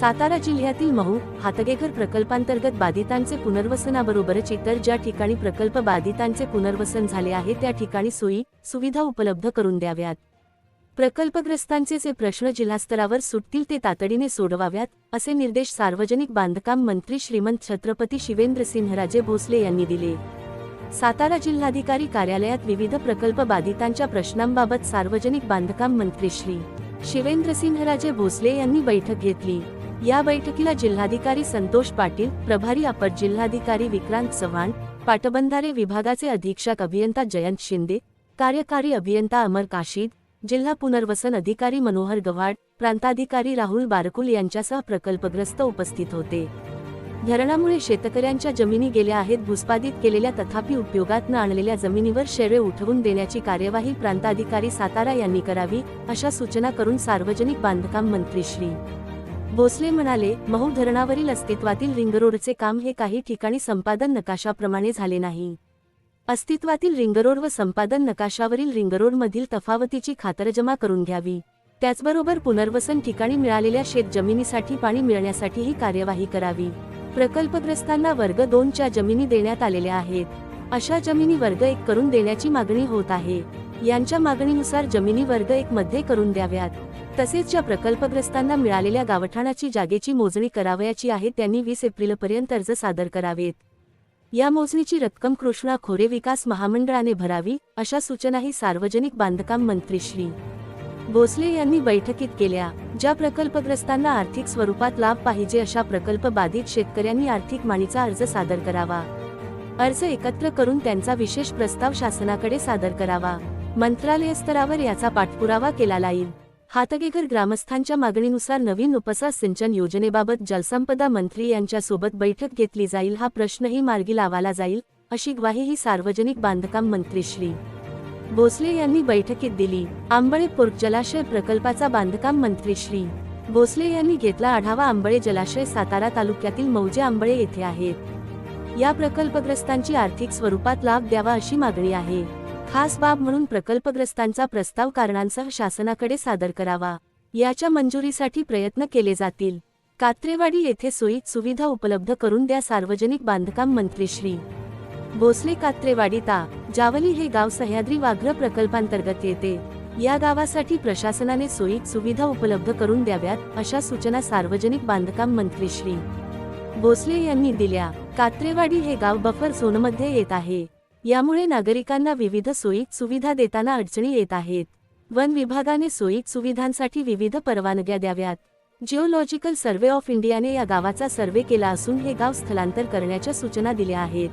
सातारा जिल्ह्यातील महू हातगेघर प्रकल्पांतर्गत बाधितांचे पुनर्वसनाबरोबरच इतर ज्या ठिकाणी प्रकल्प बाधितांचे पुनर्वसन झाले आहे त्या ठिकाणी सोयी सुविधा उपलब्ध करून द्याव्यात. प्रकल्पग्रस्तांचे जे प्रश्न जिल्हास्तरावर सुटतील ते तातडीने सोडवाव्यात असे निर्देश सार्वजनिक बांधकाम मंत्री श्रीमंत छत्रपती शिवेंद्रसिंहराजे भोसले यांनी दिले. सातारा जिल्हाधिकारी कार्यालयात विविध प्रकल्प बाधितांच्या प्रश्नांबाबत सार्वजनिक बांधकाम मंत्री श्री. शिवेंद्रसिंहराजे भोसले यांनी बैठक घेतली. या बैठकीला जिल्हाधिकारी संतोष पाटील प्रभारी अपर जिल्हाधिकारी विक्रांत चव्हाण पाटबंधारे विभागाचे अधीक्षक अभियंता जयंत शिंदे कार्यकारी अभियंता अमर काशीद जिल्हा पुनर्वसन अधिकारी मनोहर गव्हाड प्रांताधिकारी राहुल बारकुल यांच्यासह प्रकल्पग्रस्त उपस्थित होते. धरणामुळे शेतकऱ्यांच्या जमिनी गेल्या आहेत भूस्पादित केलेल्या तथापि उपयोगात न आणलेल्या जमिनीवर शेरे उठवून देण्याची कार्यवाही प्रांताधिकारी सातारा यांनी करावी अशा सूचना करून सार्वजनिक बांधकाम मंत्री श्री. भोसले म्हणाले महू धरणावरील अस्तित्वातील रिंगरोडचे काम हे काही ठिकाणी संपादन नकाशाप्रमाणे झाले नाही. अस्तित्वातील रिंगरोड व संपादन नकाशावरील रिंगरोडमधील तफावतीची खातरजमा करून घ्यावी. त्याचबरोबर पुनर्वसन ठिकाणी मिळालेल्या शेत जमिनीसाठी पाणी मिळण्यासाठीही कार्यवाही करावी. प्रकल्पग्रस्तांना वर्ग दोनच्या जमिनी देण्यात आलेल्या आहेत. अशा जमिनी वर्ग एक करून देण्याची मागणी होत आहे. यांच्या मागणीनुसार जमिनी वर्ग एक मध्ये करून द्याव्यात. तसेच ज्या प्रकल्पग्रस्तांना मिळालेल्या गावठाणाची जागेची मोजणी करावयाची आहे त्यांनी वीस एप्रिलपर्यंत अर्ज सादर करावेत. या मोजणीची रक्कम कृष्णा खोरे विकास महामंडळाने भरावी अशा सूचनाही सार्वजनिक बांधकाम मंत्री श्री. भोसले यांनी बैठकीत केल्या. ज्या प्रकल्पग्रस्तांना आर्थिक स्वरूपात लाभ पाहिजे अशा प्रकल्प बाधित शेतकऱ्यांनी आर्थिक माणीचा अर्ज सादर करावा. अर्ज एकत्र करून त्यांचा विशेष प्रस्ताव शासनाकडे सादर करावा. मंत्रालय स्तरावर याचा पाठपुरावा केला जाईल. हातगेघर ग्रामस्थांच्या मागणीनुसार नवीन उपसा सिंचन योजनेबाबत जलसंपदा मंत्री यांच्यासोबत बैठक घेतली जाईल हा प्रश्नही मार्गी लावाला जाईल अशी ग्वाहीही सार्वजनिक बांधकाम मंत्री श्री. भोसले यांनी बैठकीत दिली. आंबळे पोर्ट जलाशय प्रकल्पाचा बांधकाम मंत्री श्री. भोसले यांनी घेतला आढावा आंबळे जलाशय सातारा तालुक्यातील मौजे आंबळे येथे आहेत. या प्रकल्पग्रस्तांची आर्थिक स्वरूपात लाभ द्यावा अशी मागणी आहे. खास बाब म्हणून प्रकल्पग्रस्तांचा प्रस्ताव कारणांसह शासनाकडे सादर करावा. याच्या मंजुरीसाठी प्रयत्न केले जातील. कात्रेवाडी येथे सोयी सुविधा उपलब्ध करून द्या सार्वजनिक बांधकाम मंत्री श्री. भोसले कात्रेवाडी ता. जावली हे गाव सह्याद्री वाघ्र प्रकल्पांतर्गत येते. या गावासाठी प्रशासनाने सोयी सुविधा उपलब्ध करून द्याव्यात अशा सूचना सार्वजनिक बांधकाम मंत्री श्री. भोसले यांनी दिल्या. कात्रेवाडी हे गाव बफर झोनमध्ये येत आहे. यामुळे नागरिकांना विविध सोयी सुविधा देताना अडचणी येत आहेत. वन विभागाने सोयी सुविधांसाठी विविध परवानग्या द्याव्यात. जिओलॉजिकल सर्व्हे ऑफ इंडियाने या गावाचा सर्वे केला असून हे गाव स्थलांतर करण्याच्या सूचना दिल्या आहेत.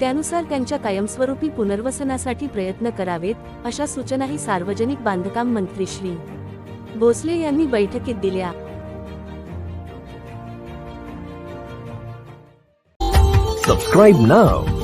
त्यानुसार त्यांच्या कायमस्वरूपी पुनर्वसनासाठी प्रयत्न करावेत अशा सूचनाही सार्वजनिक बांधकाम मंत्री श्री. भोसले यांनी बैठकीत दिल्या. Subscribe नाव